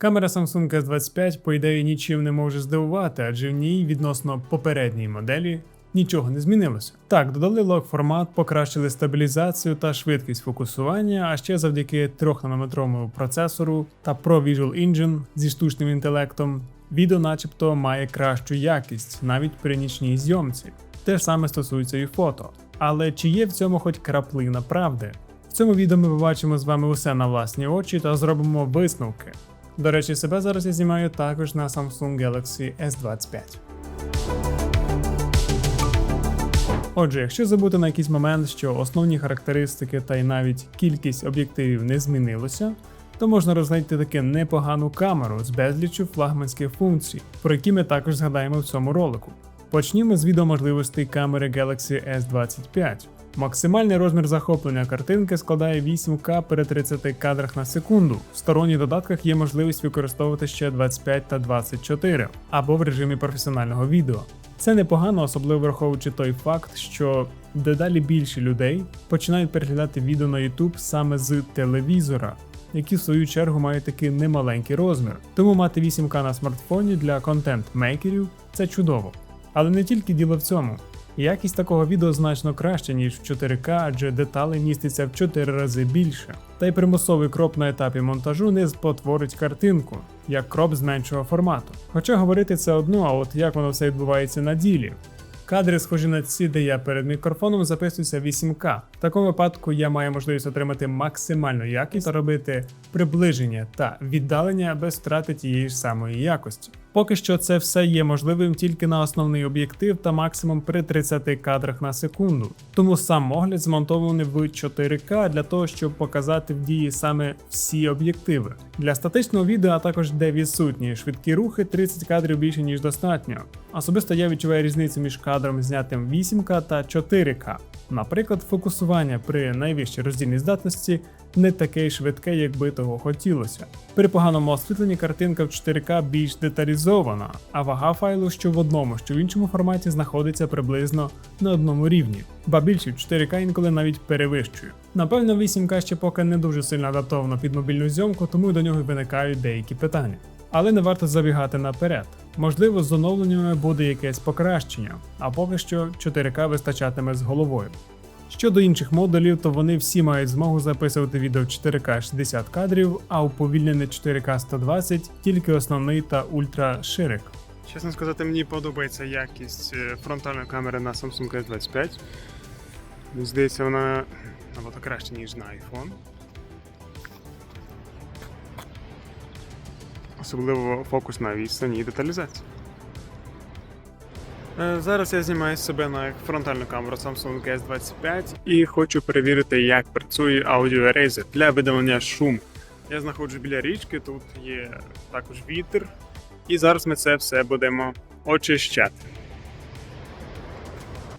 Камера Samsung S25 по ідеї нічим не може здивувати, адже в ній відносно попередньої моделі нічого не змінилося. Так, додали лог формат, покращили стабілізацію та швидкість фокусування, а ще завдяки 3-нанометровому процесору та Pro Visual Engine зі штучним інтелектом, відео начебто має кращу якість навіть при нічній зйомці. Те ж саме стосується і фото. Але чи є в цьому хоч краплина правди? В цьому відео ми побачимо з вами усе на власні очі та зробимо висновки. До речі, себе зараз я знімаю також на Samsung Galaxy S25. Отже, якщо забути на якийсь момент, що основні характеристики та й навіть кількість об'єктивів не змінилося, то можна розглядати таки непогану камеру з безліччю флагманських функцій, про які ми також згадаємо в цьому ролику. Почнімо з відеоможливостей камери Galaxy S25. Максимальний розмір захоплення картинки складає 8К при 30 кадрах на секунду. В сторонніх додатках є можливість використовувати ще 25 та 24 або в режимі професіонального відео. Це непогано, особливо враховуючи той факт, що дедалі більше людей починають переглядати відео на YouTube саме з телевізора, які в свою чергу мають такий немаленький розмір. Тому мати 8К на смартфоні для контент-мейкерів це чудово. Але не тільки діло в цьому. Якість такого відео значно краща, ніж в 4К, адже деталей міститься в 4 рази більше. Та й примусовий кроп на етапі монтажу не спотворить картинку, як кроп з меншого формату. Хоча говорити це одно, а от як воно все відбувається на ділі. Кадри, схожі на ці, де я перед мікрофоном записуюся 8К. В такому випадку я маю можливість отримати максимальну якість та робити приближення та віддалення без втрати тієї ж самої якості. Поки що це все є можливим тільки на основний об'єктив та максимум при 30 кадрах на секунду. Тому сам огляд змонтований в 4К для того, щоб показати в дії саме всі об'єктиви. Для статичного відео, а також де відсутні швидкі рухи, 30 кадрів більше ніж достатньо. Особисто я відчуваю різницю між кадром знятим 8К та 4К. Наприклад, фокусування при найвищій роздільній здатності не таке швидке, як би того хотілося. При поганому освітленні картинка в 4К більш деталізована, а вага файлу, що в одному, що в іншому форматі знаходиться приблизно на одному рівні, ба більше 4К інколи навіть перевищує. Напевно, 8К ще поки не дуже сильно адаптовано під мобільну зйомку, тому до нього виникають деякі питання. Але не варто забігати наперед. Можливо, з оновленнями буде якесь покращення, а поки що 4К вистачатиме з головою. Щодо інших модулів, то вони всі мають змогу записувати відео в 4К 60 кадрів, а уповільнене 4К 120 тільки основний та ультра ширик. Чесно сказати, мені подобається якість е, фронтальної камери на Samsung S25. Мені здається, вона набагато краще, ніж на iPhone. Особливо фокус на відстані і деталізація. Е, Зараз я знімаю себе на фронтальну камеру Samsung S25 і хочу перевірити, як працює Audio Eraser для видалення шуму. Я знаходжусь біля річки, тут є також вітер, і зараз ми це все будемо очищати.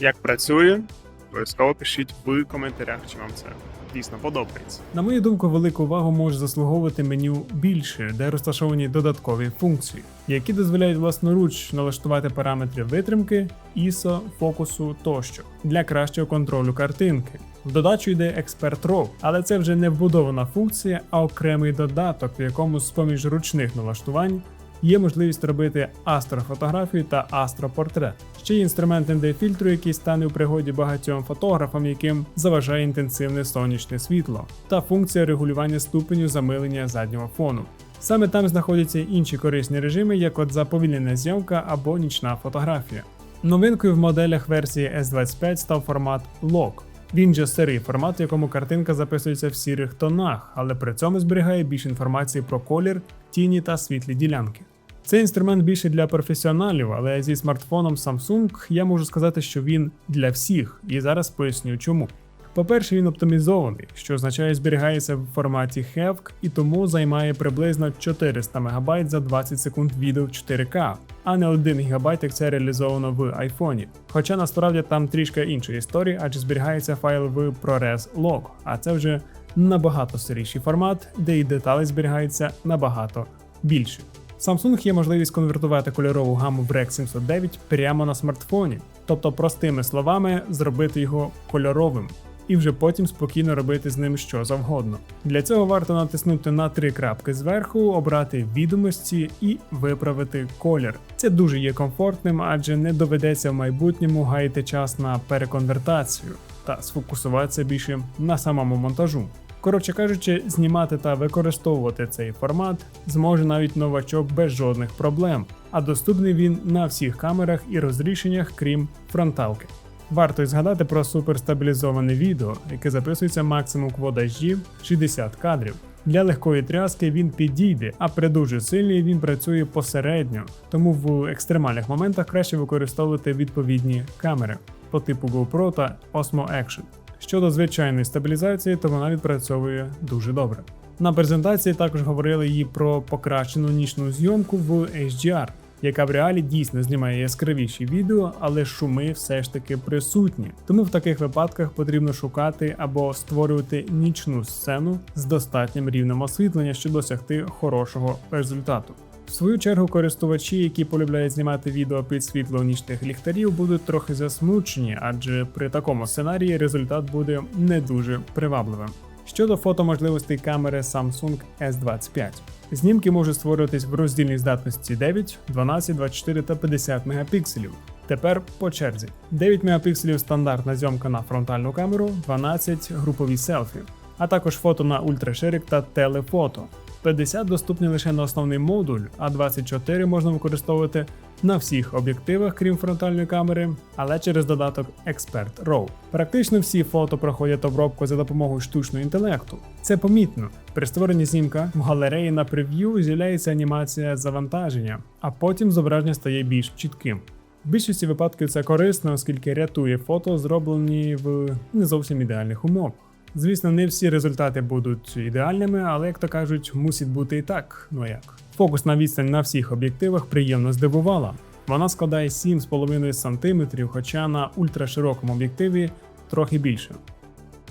Як працює, обов'язково пишіть в коментарях, чи вам це дійсно подобається. На мою думку, велику увагу може заслуговувати меню більше, де розташовані додаткові функції, які дозволяють власноруч налаштувати параметри витримки, ISO, фокусу тощо для кращого контролю картинки. В додачу йде Expert RAW, але це вже не вбудована функція, а окремий додаток, в якому з поміж ручних налаштувань є можливість робити астрофотографію та астропортрет. Ще є інструмент ND фільтру, який стане у пригоді багатьом фотографам, яким заважає інтенсивне сонячне світло, та функція регулювання ступеню замилення заднього фону. Саме там знаходяться інші корисні режими, як от заповільнена зйомка або нічна фотографія. Новинкою в моделях версії S25 став формат LOG. Він же серий формат, в якому картинка записується в сірих тонах, але при цьому зберігає більше інформації про колір, тіні та світлі ділянки. Цей інструмент більше для професіоналів, але зі смартфоном Samsung я можу сказати, що він для всіх, і зараз поясню чому. По-перше, він оптимізований, що означає зберігається в форматі HEVC і тому займає приблизно 400 МБ за 20 секунд відео в 4К, а не 1 ГБ, як це реалізовано в iPhone. Хоча насправді там трішки інша історія, адже зберігається файл в ProRes Log, а це вже набагато старіший формат, де і деталі зберігаються набагато більше. Samsung є можливість конвертувати кольорову гаму в Rec 709 прямо на смартфоні, тобто, простими словами, зробити його кольоровим. І вже потім спокійно робити з ним що завгодно. Для цього варто натиснути на три крапки зверху, обрати відомості і виправити колір. Це дуже є комфортним, адже не доведеться в майбутньому гаяти час на переконвертацію та сфокусуватися більше на самому монтажу. Коротше кажучи, знімати та використовувати цей формат зможе навіть новачок без жодних проблем, а доступний він на всіх камерах і розрішеннях, крім фронталки. Варто й згадати про суперстабілізоване відео, яке записується максимум Quad 60 кадрів. Для легкої тряски він підійде, а при дуже сильній він працює посередньо, тому в екстремальних моментах краще використовувати відповідні камери по типу GoPro та Osmo Action. Щодо звичайної стабілізації, то вона відпрацьовує дуже добре. На презентації також говорили і про покращену нічну зйомку в HDR, яка в реалі дійсно знімає яскравіші відео, але шуми все ж таки присутні. Тому в таких випадках потрібно шукати або створювати нічну сцену з достатнім рівнем освітлення, щоб досягти хорошого результату. В свою чергу, користувачі, які полюбляють знімати відео під світло нічних ліхтарів, будуть трохи засмучені, адже при такому сценарії результат буде не дуже привабливим. Щодо фотоможливостей камери Samsung S25. Знімки можуть створюватись в роздільній здатності 9, 12, 24 та 50 мегапікселів. Тепер по черзі. 9 мегапікселів стандартна зйомка на фронтальну камеру, 12 групові селфі, а також фото на ультраширик та телефото. 50 доступні лише на основний модуль, а 24 можна використовувати на всіх об'єктивах, крім фронтальної камери, але через додаток Expert RAW. Практично всі фото проходять обробку за допомогою штучного інтелекту. Це помітно. При створенні знімка в галереї на прев'ю з'являється анімація завантаження, а потім зображення стає більш чітким. В більшості випадків це корисно, оскільки рятує фото, зроблені в не зовсім ідеальних умовах. Звісно, не всі результати будуть ідеальними, але як то кажуть, мусить бути і так. Ну як. фокус на відстань на всіх об'єктивах приємно здивувала. Вона складає 7,5 см, хоча на ультраширокому об'єктиві трохи більше.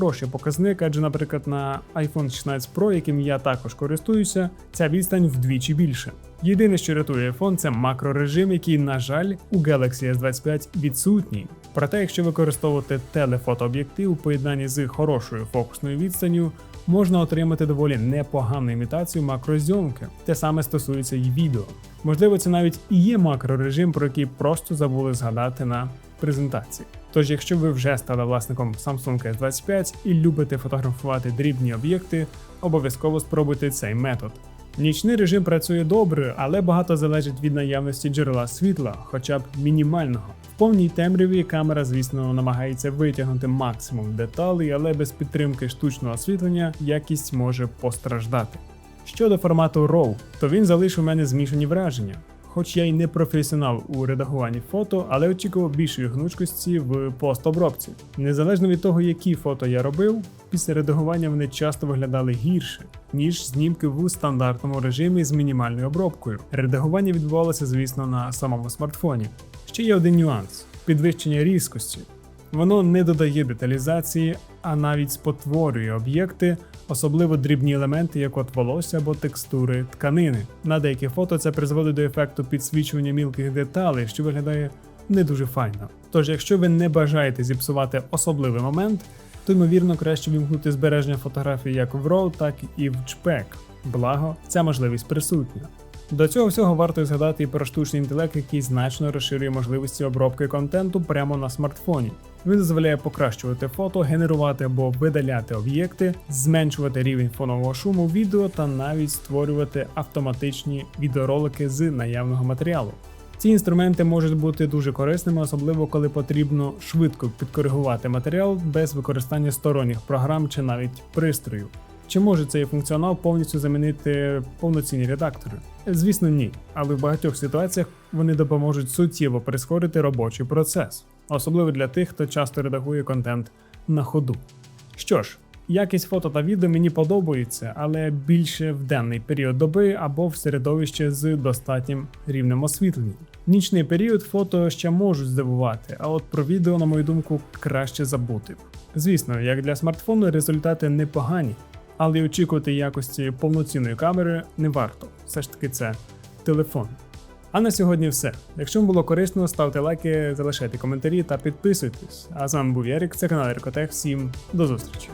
Хороший показник, адже, наприклад, на iPhone 16 Pro, яким я також користуюся, ця відстань вдвічі більше. Єдине, що рятує iPhone, це макрорежим, який, на жаль, у Galaxy S25 відсутній. Проте, якщо використовувати телефотооб'єктив у поєднанні з хорошою фокусною відстанню, можна отримати доволі непогану імітацію макрозйомки. Те саме стосується і відео. Можливо, це навіть і є макрорежим, про який просто забули згадати на презентації. Тож, якщо ви вже стали власником Samsung S25 і любите фотографувати дрібні об'єкти, обов'язково спробуйте цей метод. Нічний режим працює добре, але багато залежить від наявності джерела світла, хоча б мінімального. В повній темряві камера, звісно, намагається витягнути максимум деталей, але без підтримки штучного освітлення якість може постраждати. Щодо формату RAW, то він залишив у мене змішані враження. Хоч я й не професіонал у редагуванні фото, але очікував більшої гнучкості в постобробці. Незалежно від того, які фото я робив, після редагування вони часто виглядали гірше, ніж знімки в стандартному режимі з мінімальною обробкою. Редагування відбувалося, звісно, на самому смартфоні. Ще є один нюанс підвищення різкості. Воно не додає деталізації, а навіть спотворює об'єкти, особливо дрібні елементи, як от волосся або текстури тканини. На деякі фото це призводить до ефекту підсвічування мілких деталей, що виглядає не дуже файно. Тож, якщо ви не бажаєте зіпсувати особливий момент, то ймовірно краще вімкнути збереження фотографій як в RAW, так і в JPEG. Благо, ця можливість присутня. До цього всього варто згадати і про штучний інтелект, який значно розширює можливості обробки контенту прямо на смартфоні. Він дозволяє покращувати фото, генерувати або видаляти об'єкти, зменшувати рівень фонового шуму відео та навіть створювати автоматичні відеоролики з наявного матеріалу. Ці інструменти можуть бути дуже корисними, особливо коли потрібно швидко підкоригувати матеріал без використання сторонніх програм чи навіть пристроїв. Чи може цей функціонал повністю замінити повноцінні редактори? Звісно, ні, але в багатьох ситуаціях вони допоможуть суттєво прискорити робочий процес, особливо для тих, хто часто редагує контент на ходу. Що ж, якість фото та відео мені подобається, але більше в денний період доби або в середовище з достатнім рівнем освітлення. Нічний період фото ще можуть здивувати, а от про відео, на мою думку, краще забути. Звісно, як для смартфону результати непогані, але й очікувати якості повноцінної камери не варто. Все ж таки, це телефон. А на сьогодні все. Якщо вам було корисно, ставте лайки, залишайте коментарі та підписуйтесь. А з вами був Ярік, це канал Еркотех. Всім до зустрічі.